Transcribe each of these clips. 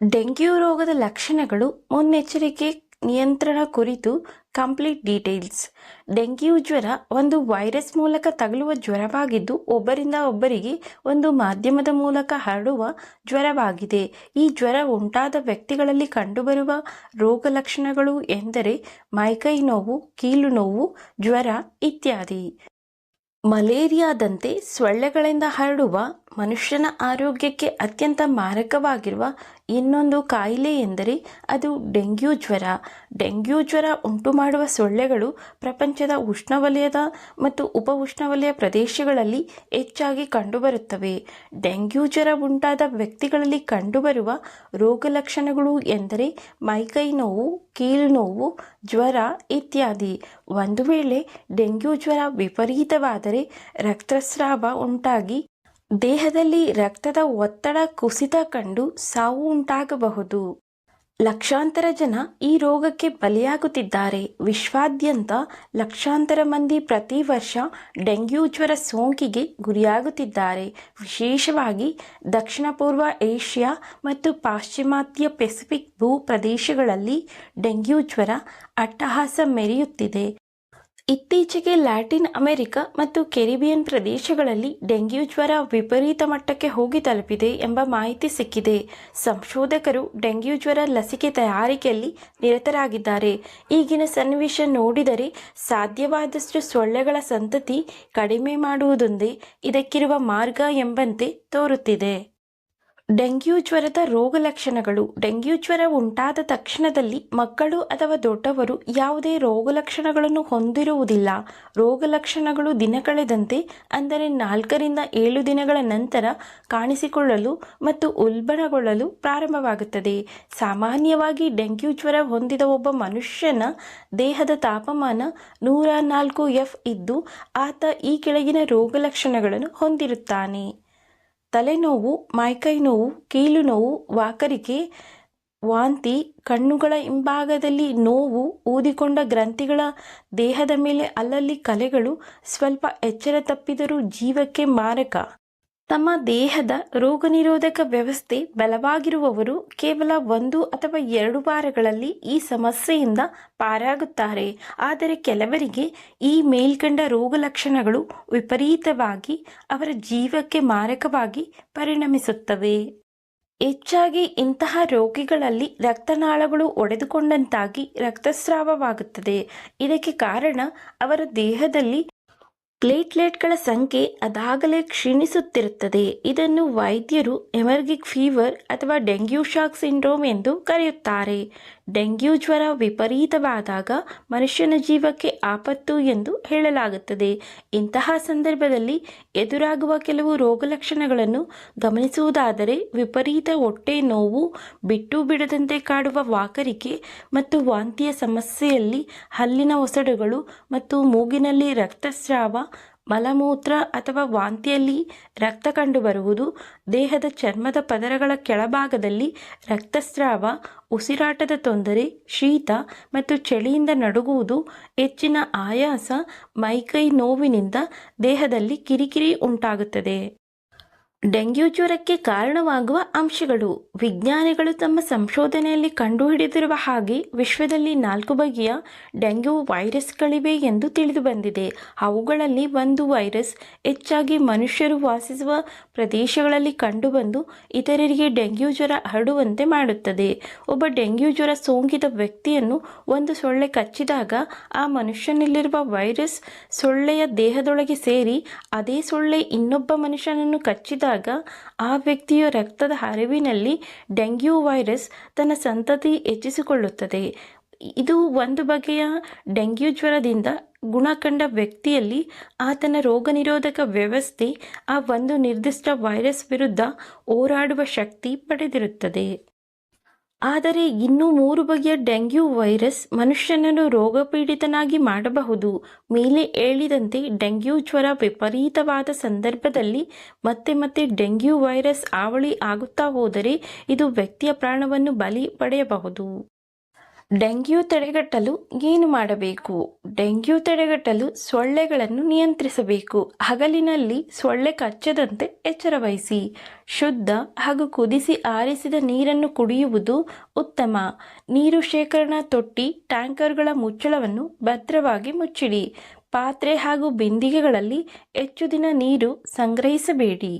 Dengue ರೋಗದ ಲಕ್ಷಣಗಳು ಮುನ್ನೆಚ್ಚರಿಕೆ ನಿಯಂತ್ರಣ ಕುರಿತು ಕಂಪ್ಲೀಟ್ ಡೀಟೇಲ್ಸ್. ಡೆಂಗ್ಯೂ ಜ್ವರ ಒಂದು ವೈರಸ್ ಮೂಲಕ ತಗಲುವ ಜ್ವರವಾಗಿದ್ದು, ಒಬ್ಬರಿಂದ ಒಬ್ಬರಿಗೆ ಒಂದು ಮಾಧ್ಯಮದ ಮೂಲಕ ಹರಡುವ ಜ್ವರವಾಗಿದೆ. ಈ ಜ್ವರ ಉಂಟಾದ ವ್ಯಕ್ತಿಗಳಲ್ಲಿ ಕಂಡುಬರುವ ರೋಗ ಲಕ್ಷಣಗಳು ಎಂದರೆ, ಮೈಕೈ ನೋವು ಕೀಲು ನೋವು, ಜ್ವರ ಇತ್ಯಾದಿ. ಮಲೇರಿಯಾದಂತೆ ಸೊಳ್ಳೆಗಳಿಂದ ಹರಡುವ ಮನುಷ್ಯನ ಆರೋಗ್ಯಕ್ಕೆ ಅತ್ಯಂತ ಮಾರಕವಾಗಿರುವ ಇನ್ನೊಂದು ಕಾಯಿಲೆ ಎಂದರೆ ಅದು ಡೆಂಗ್ಯೂ ಜ್ವರ. ಡೆಂಗ್ಯೂ ಜ್ವರ ಉಂಟು ಮಾಡುವ ಸೊಳ್ಳೆಗಳು ಪ್ರಪಂಚದ ಉಷ್ಣವಲಯದ ಮತ್ತು ಉಪ ಉಷ್ಣವಲಯ ಪ್ರದೇಶಗಳಲ್ಲಿ ಹೆಚ್ಚಾಗಿ ಕಂಡುಬರುತ್ತವೆ. ಡೆಂಗ್ಯೂ ಜ್ವರ ಉಂಟಾದ ವ್ಯಕ್ತಿಗಳಲ್ಲಿ ಕಂಡುಬರುವ ರೋಗ ಲಕ್ಷಣಗಳು ಎಂದರೆ ಮೈಕೈ ನೋವು ಕೀಲು ನೋವು ಜ್ವರ ಇತ್ಯಾದಿ. ಒಂದು ವೇಳೆ ಡೆಂಗ್ಯೂ ಜ್ವರ ವಿಪರೀತವಾದರೆ ರಕ್ತಸ್ರಾವ ಉಂಟಾಗಿ ದೇಹದಲ್ಲಿ ರಕ್ತದ ಒತ್ತಡ ಕುಸಿತ ಕಂಡು ಸಾವು ಉಂಟಾಗಬಹುದು. ಲಕ್ಷಾಂತರ ಜನ ಈ ರೋಗಕ್ಕೆ ಬಲಿಯಾಗುತ್ತಿದ್ದಾರೆ. ವಿಶ್ವಾದ್ಯಂತ ಲಕ್ಷಾಂತರ ಮಂದಿ ಪ್ರತಿ ವರ್ಷ ಡೆಂಗ್ಯೂ ಜ್ವರ ಸೋಂಕಿಗೆ ಗುರಿಯಾಗುತ್ತಿದ್ದಾರೆ. ವಿಶೇಷವಾಗಿ ದಕ್ಷಿಣ ಪೂರ್ವ ಏಷ್ಯಾ ಮತ್ತು ಪಾಶ್ಚಿಮಾತ್ಯ ಪೆಸಿಫಿಕ್ ಭೂ ಪ್ರದೇಶಗಳಲ್ಲಿ ಡೆಂಗ್ಯೂ ಜ್ವರ ಅಟ್ಟಹಾಸ ಮೆರೆಯುತ್ತಿದೆ. ಇತ್ತೀಚೆಗೆ ಲ್ಯಾಟಿನ್ ಅಮೆರಿಕ ಮತ್ತು ಕೆರಿಬಿಯನ್ ಪ್ರದೇಶಗಳಲ್ಲಿ ಡೆಂಗ್ಯೂ ಜ್ವರ ವಿಪರೀತ ಮಟ್ಟಕ್ಕೆ ಹೋಗಿ ತಲುಪಿದೆ ಎಂಬ ಮಾಹಿತಿ ಸಿಕ್ಕಿದೆ. ಸಂಶೋಧಕರು ಡೆಂಗ್ಯೂ ಜ್ವರ ಲಸಿಕೆ ತಯಾರಿಕೆಯಲ್ಲಿ ನಿರತರಾಗಿದ್ದಾರೆ. ಈಗಿನ ಸನ್ನಿವೇಶ ನೋಡಿದರೆ ಸಾಧ್ಯವಾದಷ್ಟು ಸೊಳ್ಳೆಗಳ ಸಂತತಿ ಕಡಿಮೆ ಮಾಡುವುದೊಂದೇ ಇದಕ್ಕಿರುವ ಮಾರ್ಗ ಎಂಬಂತೆ ತೋರುತ್ತಿದೆ. ಡೆಂಗ್ಯೂ ಜ್ವರದ ರೋಗ ಲಕ್ಷಣಗಳು. ಡೆಂಗ್ಯೂ ಜ್ವರ ಉಂಟಾದ ತಕ್ಷಣದಲ್ಲಿ ಮಕ್ಕಳು ಅಥವಾ ದೊಡ್ಡವರು ಯಾವುದೇ ರೋಗ ಲಕ್ಷಣಗಳನ್ನು ಹೊಂದಿರುವುದಿಲ್ಲ. ರೋಗ ಲಕ್ಷಣಗಳು ದಿನ ಕಳೆದಂತೆ, ಅಂದರೆ ನಾಲ್ಕರಿಂದ ಏಳು ದಿನಗಳ ನಂತರ ಕಾಣಿಸಿಕೊಳ್ಳಲು ಮತ್ತು ಉಲ್ಬಣಗೊಳ್ಳಲು ಪ್ರಾರಂಭವಾಗುತ್ತದೆ. ಸಾಮಾನ್ಯವಾಗಿ ಡೆಂಗ್ಯೂ ಜ್ವರ ಹೊಂದಿದ ಒಬ್ಬ ಮನುಷ್ಯನ ದೇಹದ ತಾಪಮಾನ ನೂರ ನಾಲ್ಕು ಎಫ್ ಇದ್ದು, ಆತ ಈ ಕೆಳಗಿನ ರೋಗ ಲಕ್ಷಣಗಳನ್ನು ಹೊಂದಿರುತ್ತಾನೆ. ತಲೆನೋವು ಮೈಕೈ ನೋವು ಕೀಲು ನೋವು ವಾಕರಿಕೆ, ವಾಂತಿ, ಕಣ್ಣುಗಳ ಹಿಂಭಾಗದಲ್ಲಿ ನೋವು ಊದಿಕೊಂಡ ಗ್ರಂಥಿಗಳ ದೇಹದ ಮೇಲೆ ಅಲ್ಲಲ್ಲಿ ಕಲೆಗಳು ಸ್ವಲ್ಪ ಎಚ್ಚರ ತಪ್ಪಿದರೂ ಜೀವಕ್ಕೆ ಮಾರಕ. ತಮ್ಮ ದೇಹದ ರೋಗನಿರೋಧಕ ವ್ಯವಸ್ಥೆ ಬಲವಾಗಿರುವವರು ಕೇವಲ ಒಂದು ಅಥವಾ ಎರಡು ವಾರಗಳಲ್ಲಿ ಈ ಸಮಸ್ಯೆಯಿಂದ ಪಾರಾಗುತ್ತಾರೆ. ಆದರೆ ಕೆಲವರಿಗೆ ಈ ಮೇಲ್ಕಂಡ ರೋಗ ಲಕ್ಷಣಗಳು ವಿಪರೀತವಾಗಿ ಅವರ ಜೀವಕ್ಕೆ ಮಾರಕವಾಗಿ ಪರಿಣಮಿಸುತ್ತವೆ. ಹೆಚ್ಚಾಗಿ ಇಂತಹ ರೋಗಿಗಳಲ್ಲಿ ರಕ್ತನಾಳಗಳು ಒಡೆದುಕೊಂಡಂತಾಗಿ ರಕ್ತಸ್ರಾವವಾಗುತ್ತದೆ. ಇದಕ್ಕೆ ಕಾರಣ ಅವರ ದೇಹದಲ್ಲಿ ಪ್ಲೇಟ್ಲೆಟ್ಗಳ ಸಂಖ್ಯೆ ಅದಾಗಲೇ ಕ್ಷೀಣಿಸುತ್ತಿರುತ್ತದೆ. ಇದನ್ನು ವೈದ್ಯರು ಎಮರ್ಗಿಕ್ ಫೀವರ್ ಅಥವಾ ಡೆಂಗ್ಯೂ ಶಾಕ್ ಸಿಂಡ್ರೋಮ್ ಎಂದು ಕರೆಯುತ್ತಾರೆ. ಡೆಂಗ್ಯೂ ಜ್ವರ ವಿಪರೀತವಾದಾಗ ಮನುಷ್ಯನ ಜೀವಕ್ಕೆ ಆಪತ್ತು ಎಂದು ಹೇಳಲಾಗುತ್ತದೆ. ಇಂತಹ ಸಂದರ್ಭದಲ್ಲಿ ಎದುರಾಗುವ ಕೆಲವು ರೋಗಲಕ್ಷಣಗಳನ್ನು ಗಮನಿಸುವುದಾದರೆ ವಿಪರೀತ ಹೊಟ್ಟೆ ನೋವು, ಬಿಟ್ಟು ಬಿಡದಂತೆ ಕಾಡುವ ವಾಕರಿಕೆ ಮತ್ತು ವಾಂತಿಯ ಸಮಸ್ಯೆಯಲ್ಲಿ ಹಲ್ಲಿನ ಒಸಡುಗಳು ಮತ್ತು ಮೂಗಿನಲ್ಲಿ ರಕ್ತಸ್ರಾವ ಮಲಮೂತ್ರ ಅಥವಾ ವಾಂತಿಯಲ್ಲಿ ರಕ್ತ ಕಂಡುಬರುವುದು ದೇಹದ ಚರ್ಮದ ಪದರಗಳ ಕೆಳಭಾಗದಲ್ಲಿ ರಕ್ತಸ್ರಾವ, ಉಸಿರಾಟದ ತೊಂದರೆ, ಶೀತ ಮತ್ತು ಚಳಿಯಿಂದ ನಡುಗುವುದು, ಹೆಚ್ಚಿನ ಆಯಾಸ, ಮೈಕೈ ನೋವಿನಿಂದ ದೇಹದಲ್ಲಿ ಕಿರಿಕಿರಿ ಉಂಟಾಗುತ್ತದೆ. ಡೆಂಗ್ಯೂ ಜ್ವರಕ್ಕೆ ಕಾರಣವಾಗುವ ಅಂಶಗಳು. ವಿಜ್ಞಾನಿಗಳು ತಮ್ಮ ಸಂಶೋಧನೆಯಲ್ಲಿ ಕಂಡುಹಿಡಿದಿರುವ ಹಾಗೆ ವಿಶ್ವದಲ್ಲಿ ನಾಲ್ಕು ಬಗೆಯ ಡೆಂಗ್ಯೂ ವೈರಸ್ಗಳಿವೆ ಎಂದು ತಿಳಿದುಬಂದಿದೆ ಅವುಗಳಲ್ಲಿ ಒಂದು ವೈರಸ್ ಹೆಚ್ಚಾಗಿ ಮನುಷ್ಯರು ವಾಸಿಸುವ ಪ್ರದೇಶಗಳಲ್ಲಿ ಕಂಡುಬಂದು ಇತರರಿಗೆ ಡೆಂಗ್ಯೂ ಜ್ವರ ಹರಡುವಂತೆ ಮಾಡುತ್ತದೆ. ಒಬ್ಬ ಡೆಂಗ್ಯೂ ಜ್ವರ ಸೋಂಕಿತ ವ್ಯಕ್ತಿಯನ್ನು ಒಂದು ಸೊಳ್ಳೆ ಕಚ್ಚಿದಾಗ ಆ ಮನುಷ್ಯನಲ್ಲಿರುವ ವೈರಸ್ ಸೊಳ್ಳೆಯ ದೇಹದೊಳಗೆ ಸೇರಿ, ಅದೇ ಸೊಳ್ಳೆ ಇನ್ನೊಬ್ಬ ಮನುಷ್ಯನನ್ನು ಕಚ್ಚಿದಾಗ ಆ ವ್ಯಕ್ತಿಯ ರಕ್ತದ ಹರಿವಿನಲ್ಲಿ ಡೆಂಗ್ಯೂ ವೈರಸ್ ತನ್ನ ಸಂತತಿ ಹೆಚ್ಚಿಸಿಕೊಳ್ಳುತ್ತದೆ. ಇದು ಒಂದು ಬಗೆಯ ಡೆಂಗ್ಯೂ ಜ್ವರದಿಂದ ಗುಣ ಕಂಡ ವ್ಯಕ್ತಿಯಲ್ಲಿ ಆತನ ರೋಗನಿರೋಧಕ ವ್ಯವಸ್ಥೆ ಆ ಒಂದು ನಿರ್ದಿಷ್ಟ ವೈರಸ್ ವಿರುದ್ಧ ಹೋರಾಡುವ ಶಕ್ತಿ ಪಡೆದಿರುತ್ತದೆ. ಆದರೆ ಇನ್ನೂ ಮೂರು ಬಗೆಯ ಡೆಂಗ್ಯೂ ವೈರಸ್ ಮನುಷ್ಯನನ್ನು ರೋಗಪೀಡಿತನಾಗಿ ಮಾಡಬಹುದು. ಮೇಲೆ ಹೇಳಿದಂತೆ ಡೆಂಗ್ಯೂ ಜ್ವರ ವಿಪರೀತವಾದ ಸಂದರ್ಭದಲ್ಲಿ ಮತ್ತೆ ಮತ್ತೆ ಡೆಂಗ್ಯೂ ವೈರಸ್ ಹಾವಳಿ ಆಗುತ್ತಾ ಹೋದರೆ ಇದು ವ್ಯಕ್ತಿಯ ಪ್ರಾಣವನ್ನು ಬಲಿ ಪಡೆಯಬಹುದು. ಡೆಂಗ್ಯೂ ತಡೆಗಟ್ಟಲು ಏನು ಮಾಡಬೇಕು? ಡೆಂಗ್ಯೂ ತಡೆಗಟ್ಟಲು ಸೊಳ್ಳೆಗಳನ್ನು ನಿಯಂತ್ರಿಸಬೇಕು. ಹಗಲಿನಲ್ಲಿ ಸೊಳ್ಳೆ ಕಚ್ಚದಂತೆ ಎಚ್ಚರ ವಹಿಸಿ. ಶುದ್ಧ ಹಾಗೂ ಕುದಿಸಿ ಆರಿಸಿದ ನೀರನ್ನು ಕುಡಿಯುವುದು ಉತ್ತಮ. ನೀರು ಶೇಖರಣಾ ತೊಟ್ಟಿ, ಟ್ಯಾಂಕರ್ಗಳ ಮುಚ್ಚಳವನ್ನು ಭದ್ರವಾಗಿ ಮುಚ್ಚಿಡಿ. ಪಾತ್ರೆ ಹಾಗೂ ಬಿಂದಿಗೆಗಳಲ್ಲಿ ಹೆಚ್ಚು ದಿನ ನೀರು ಸಂಗ್ರಹಿಸಬೇಡಿ.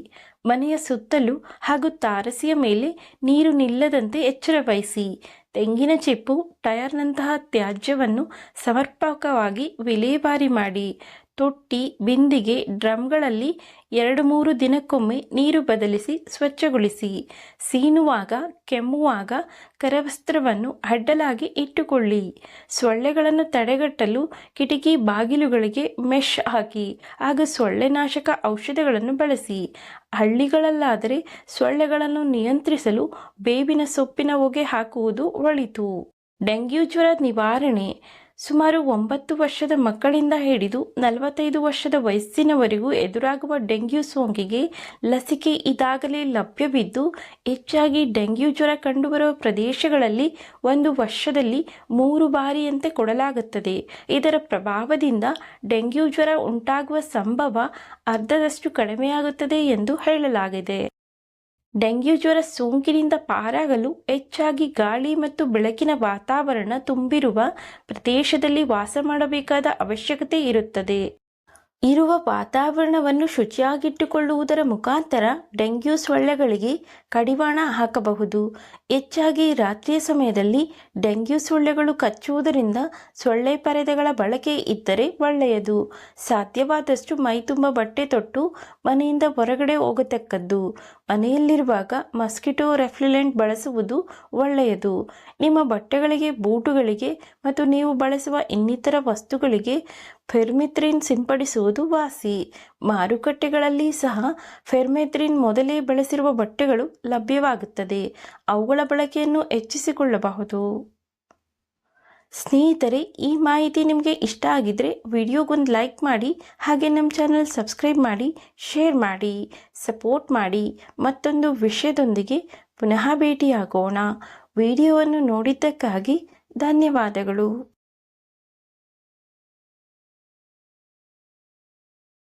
ಮನೆಯ ಸುತ್ತಲೂ ಹಾಗೂ ತಾರಸಿಯ ಮೇಲೆ ನೀರು ನಿಲ್ಲದಂತೆ ಎಚ್ಚರ ವಹಿಸಿ ತೆಂಗಿನ ಚಿಪ್ಪು ಟಯರ್ನಂತಹ ತ್ಯಾಜ್ಯವನ್ನು ಸಮರ್ಪಕವಾಗಿ ವಿಲೇವಾರಿ ಮಾಡಿ. ತೊಟ್ಟಿ ಬಿಂದಿಗೆ ಡ್ರಮ್ಗಳಲ್ಲಿ ಎರಡು ಮೂರು ದಿನಕ್ಕೊಮ್ಮೆ ನೀರು ಬದಲಿಸಿ ಸ್ವಚ್ಛಗೊಳಿಸಿ. ಸೀನುವಾಗ, ಕೆಮ್ಮುವಾಗ ಕರವಸ್ತ್ರವನ್ನು ಅಡ್ಡಲಾಗಿ ಇಟ್ಟುಕೊಳ್ಳಿ. ಸೊಳ್ಳೆಗಳನ್ನು ತಡೆಗಟ್ಟಲು ಕಿಟಕಿ ಬಾಗಿಲುಗಳಿಗೆ ಮೆಶ್ ಹಾಕಿ. ಆಗ ಸೊಳ್ಳೆನಾಶಕ ಔಷಧಗಳನ್ನು ಬಳಸಿ. ಹಳ್ಳಿಗಳಲ್ಲಾದರೆ ಸೊಳ್ಳೆಗಳನ್ನು ನಿಯಂತ್ರಿಸಲು ಬೇವಿನ ಸೊಪ್ಪಿನ ಹೊಗೆ ಹಾಕುವುದು ಒಳಿತು. ಡೆಂಗ್ಯೂ ಜ್ವರ ನಿವಾರಣೆ. ಸುಮಾರು ಒಂಬತ್ತು ವರ್ಷದ ಮಕ್ಕಳಿಂದ ಹಿಡಿದು ನಲವತ್ತೈದು ವರ್ಷದ ವಯಸ್ಸಿನವರೆಗೂ ಎದುರಾಗುವ ಡೆಂಗ್ಯೂ ಸೋಂಕಿಗೆ ಲಸಿಕೆ ಇದಾಗಲೇ ಲಭ್ಯವಿದ್ದು, ಹೆಚ್ಚಾಗಿ ಡೆಂಗ್ಯೂ ಜ್ವರ ಕಂಡುಬರುವ ಪ್ರದೇಶಗಳಲ್ಲಿ ಒಂದು ವರ್ಷದಲ್ಲಿ ಮೂರು ಬಾರಿಯಂತೆ ಕೊಡಲಾಗುತ್ತದೆ. ಇದರ ಪ್ರಭಾವದಿಂದ ಡೆಂಗ್ಯೂ ಜ್ವರ ಉಂಟಾಗುವ ಸಂಭವ ಅರ್ಧದಷ್ಟು ಕಡಿಮೆಯಾಗುತ್ತದೆ ಎಂದು ಹೇಳಲಾಗಿದೆ. ಡೆಂಗ್ಯೂ ಜ್ವರ ಸೋಂಕಿನಿಂದ ಪಾರಾಗಲು ಹೆಚ್ಚಾಗಿ ಗಾಳಿ ಮತ್ತು ಬೆಳಕಿನ ವಾತಾವರಣ ತುಂಬಿರುವ ಪ್ರದೇಶದಲ್ಲಿ ವಾಸ ಮಾಡಬೇಕಾದ ಅವಶ್ಯಕತೆ ಇರುತ್ತದೆ. ಇರುವ ವಾತಾವರಣವನ್ನು ಶುಚಿಯಾಗಿಟ್ಟುಕೊಳ್ಳುವುದರ ಮುಖಾಂತರ ಡೆಂಗ್ಯೂ ಸೊಳ್ಳೆಗಳಿಗೆ ಕಡಿವಾಣ ಹಾಕಬಹುದು. ಹೆಚ್ಚಾಗಿ ರಾತ್ರಿಯ ಸಮಯದಲ್ಲಿ ಡೆಂಗ್ಯೂ ಸೊಳ್ಳೆಗಳು ಕಚ್ಚುವುದರಿಂದ ಸೊಳ್ಳೆ ಪರದೆಗಳ ಬಳಕೆ ಇದ್ದರೆ ಒಳ್ಳೆಯದು. ಸಾಧ್ಯವಾದಷ್ಟು ಮೈತುಂಬ ಬಟ್ಟೆ ತೊಟ್ಟು ಮನೆಯಿಂದ ಹೊರಗಡೆ ಹೋಗತಕ್ಕದ್ದು. ಮನೆಯಲ್ಲಿರುವಾಗ ಮಸ್ಕಿಟೋ ರೆಫ್ಲಿಲೆಂಟ್ ಬಳಸುವುದು ಒಳ್ಳೆಯದು. ನಿಮ್ಮ ಬಟ್ಟೆಗಳಿಗೆ, ಬೂಟುಗಳಿಗೆ ಮತ್ತು ನೀವು ಬಳಸುವ ಇನ್ನಿತರ ವಸ್ತುಗಳಿಗೆ ಫೆರ್ಮಿತ್ರಿನ್ ಸಿಂಪಡಿಸುವುದು ವಾಸಿ. ಮಾರುಕಟ್ಟೆಗಳಲ್ಲಿ ಸಹ ಫೆರ್ಮೆತ್ರಿನ್ ಮೊದಲೇ ಬಳಸಿರುವ ಬಟ್ಟೆಗಳು ಲಭ್ಯವಾಗುತ್ತದೆ. ಅವುಗಳ ಬಳಕೆಯನ್ನು ಹೆಚ್ಚಿಸಿಕೊಳ್ಳಬಹುದು. ಸ್ನೇಹಿತರೆ, ಈ ಮಾಹಿತಿ ನಿಮಗೆ ಇಷ್ಟ ಆಗಿದ್ದರೆ ವಿಡಿಯೋಗೊಂದು ಲೈಕ್ ಮಾಡಿ, ಹಾಗೆ ನಮ್ಮ ಚಾನಲ್ ಸಬ್ಸ್ಕ್ರೈಬ್ ಮಾಡಿ, ಶೇರ್ ಮಾಡಿ, ಸಪೋರ್ಟ್ ಮಾಡಿ. ಮತ್ತೊಂದು ವಿಷಯದೊಂದಿಗೆ ಪುನಃ ಭೇಟಿಯಾಗೋಣ. ವಿಡಿಯೋವನ್ನು ನೋಡಿದ್ದಕ್ಕಾಗಿ ಧನ್ಯವಾದಗಳು.